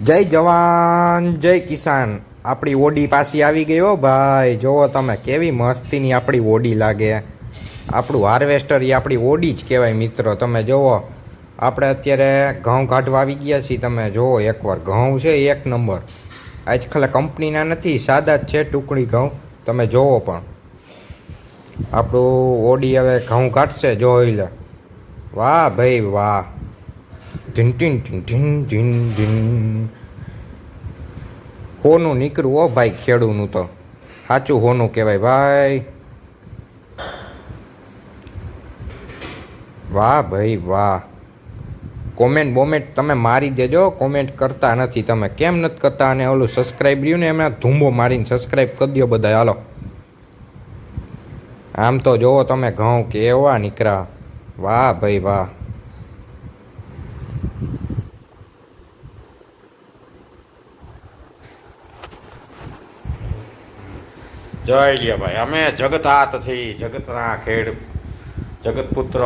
જય જવાન, જય કિસાન. આપણી ઓડી પાછી આવી હો ભાઈ. જોવો તમે, કેવી મસ્તીની આપણી ઓડી લાગે. આપણું હાર્વેસ્ટર એ આપણી ઓડી જ કહેવાય મિત્રો, તમે જોવો. આપણે અત્યારે ઘઉં કાઢવા આવી ગયા છીએ, તમે જોવો એકવાર. ઘઉં છે એક નંબર. આજકાલ કંપનીના નથી, સાદા જ છે ટુકડી ઘઉં. તમે જોવો પણ. આપણું ઓડી હવે ઘઉં કાઢશે, જોઈ લે. વાહ ભાઈ વાહ. ઢીન ઢીન ઢીન ઢીન ઢીન ઢીન. હોનું નીકળવું હો ભાઈ ખેડૂનું તો. સાચું હોનું કહેવાય ભાઈ. વાહ ભાઈ વાહ. કોમેન્ટ બોમેન્ટ તમે મારી દેજો, કોમેન્ટ કરતા નથી તમે. કેમ નથી કરતા અને ઓલું સબસ્ક્રાઈબ રહ્યું ને એમાં ધૂંબો મારીને સબસ્ક્રાઈબ કરી દો બધા હાલો. આમ તો જોવો તમે ઘઉં કેવા નીકળ્યા. વાહ ભાઈ વાહ. જય લે ભાઈ અમે જગતાતથી જગતના ખેડ જગતપુત્ર,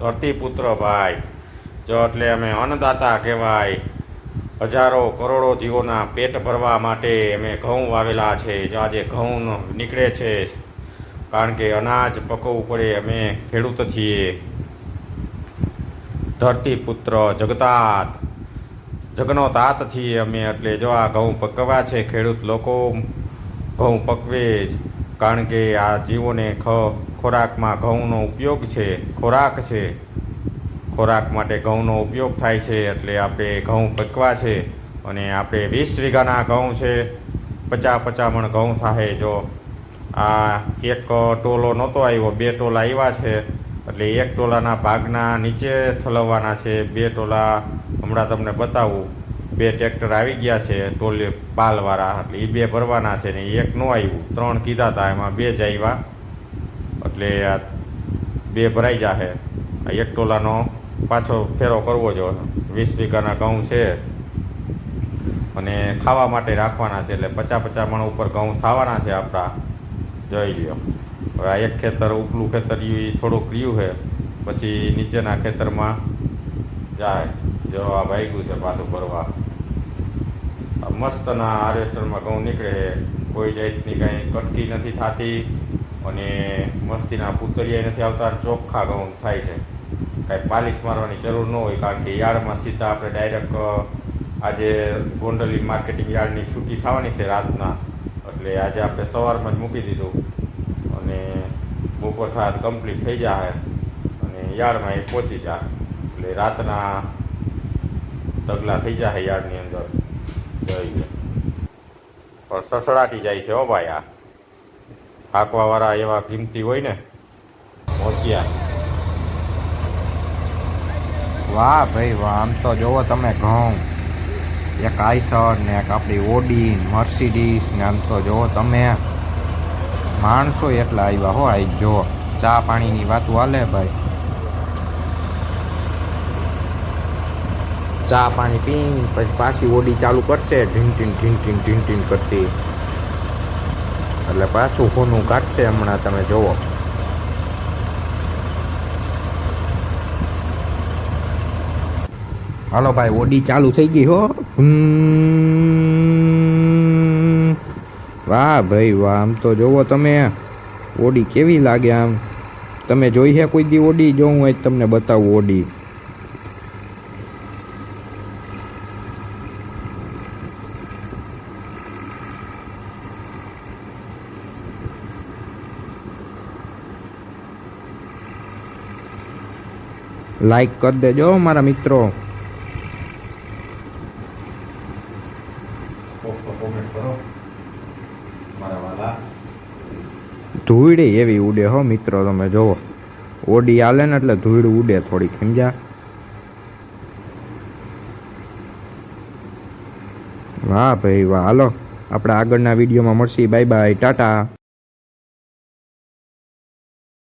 ધરતીપુત્ર ભાઈ. જો એટલે અમે અન્નદાતા કહેવાય. હજારો કરોડો જીવોના પેટ ભરવા માટે અમે ઘઉં વાવેલા છે. જો આજે ઘઉં નીકળે છે. કારણ કે અનાજ પકવવું પડે. અમે ખેડૂત છીએ. ધરતીપુત્ર, જગતાત. જગનો તાત છીએ અમે. એટલે જો આ ઘઉં પકવા છે ખેડૂત લોકો ઘઉં પકવે જ. કારણ કે આ જીવોને ખ, ખોરાકમાં ઘઉંનો ઉપયોગ છે, ખોરાક છે. ખોરાક માટે ઘઉંનો ઉપયોગ થાય છે એટલે આપણે ઘઉં પકવા છે અને આપણે વીસ વીઘાના ઘઉં છે. પચાસ પચાસ મણ ઘઉં થાય જો. આ એક ટોલો નહોતો આવ્યો, બે ટોલા આવ્યા છે. એટલે એક ટોલાના ભાગના નીચે ઠલવવાના છે, બે ટોલા હમણાં તમને બતાવું. બે ટ્રેક્ટર આવી ગયા છે, ટોલે પાલવાળા, એટલે એ બે ભરવાના છે ને એક નો આવ્યું. ત્રણ કીધા હતા એમાં બે જ આવ્યા. એટલે આ બે ભરાઈ આ એક ટોલાનો પાછો ફેરો કરવો જો, વીસ વીઘાના ઘઉં છે. અને ખાવા માટે રાખવાના છે, એટલે પચાસ પચાસ મણ ઉપર ઘઉં થવાના છે આપણા. જોઈ લ્યો. હવે આ એક ખેતર, ઉપલું ખેતર એ થોડુંક રહ્યું છે. પછી નીચેના ખેતરમાં જાય. જો આ ભાગ્યું છે પાછું ભરવા. મસ્તના હાર્વેસ્ટરમાં ઘઉં નીકળે કોઈ જાતની કાંઈ કટકી નથી થતી અને મસ્તીના પૂતળિયા નથી આવતા. ચોખ્ખા ઘઉં થાય છે. કાંઈ પાલિશ મારવાની જરૂર ન હોય કારણ કે યાર્ડમાં સીધા આપણે ડાયરેક્ટ આજે ગોંડલી માર્કેટિંગ યાર્ડની છૂટી થવાની છે રાતના. એટલે આજે આપણે સવારમાં જ મૂકી દીધું. અને બપોર થાય કમ્પ્લીટ થઈ જાય અને યાર્ડમાં એ પહોંચી જાય એટલે રાતના ઢગલા થઈ જાય યાર્ડની અંદર. પણ સસડાટી જાય છે હો ભાઈ આ. હાંકવાવાળા એવા કિંમતી હોય ને, હોશિયાર. વાહ ભાઈ વાહ, આમ તો જોવો તમે ઘઉં. એક આઈસર ને એક આપણી ઓડી મર્સિડીસ ને આમ તો જોવો તમે. માણસો એટલા આવ્યા હો, આઈ જો. ચા પાણીની વાતું હાલે ભાઈ. ચા પાણી પીને પછી પાછી ઓડી ચાલુ કરશે, ઢીન ઢીન ઢીન ઢીન ઢીન ઢીન કરતી. એટલે પાછું હોનું કાઢશે હમણાં તમે જોવો. હાલો ભાઈ, ઓડી ચાલુ થઈ ગઈ હો. વાહ ભાઈ, વાહ, આમ તો જોવો તમે. ઓડી કેવી લાગે આમ? તમે જોઈ છે કોઈ દી ઓડી? જો હું તમને બતાવું ઓડી. લાઈક કરી દેજો, મારા મિત્રો. ધૂળ એવી ઉડે હો, મિત્રો, તમે જોવો. ઓડી આલે ને એટલે ધૂળ ઉડે થોડીક, સમજ્યા? વાહ ભાઈ વાહ, હાલો. આપણે આગળના વિડીયોમાં મળશી. Bye bye, Tata.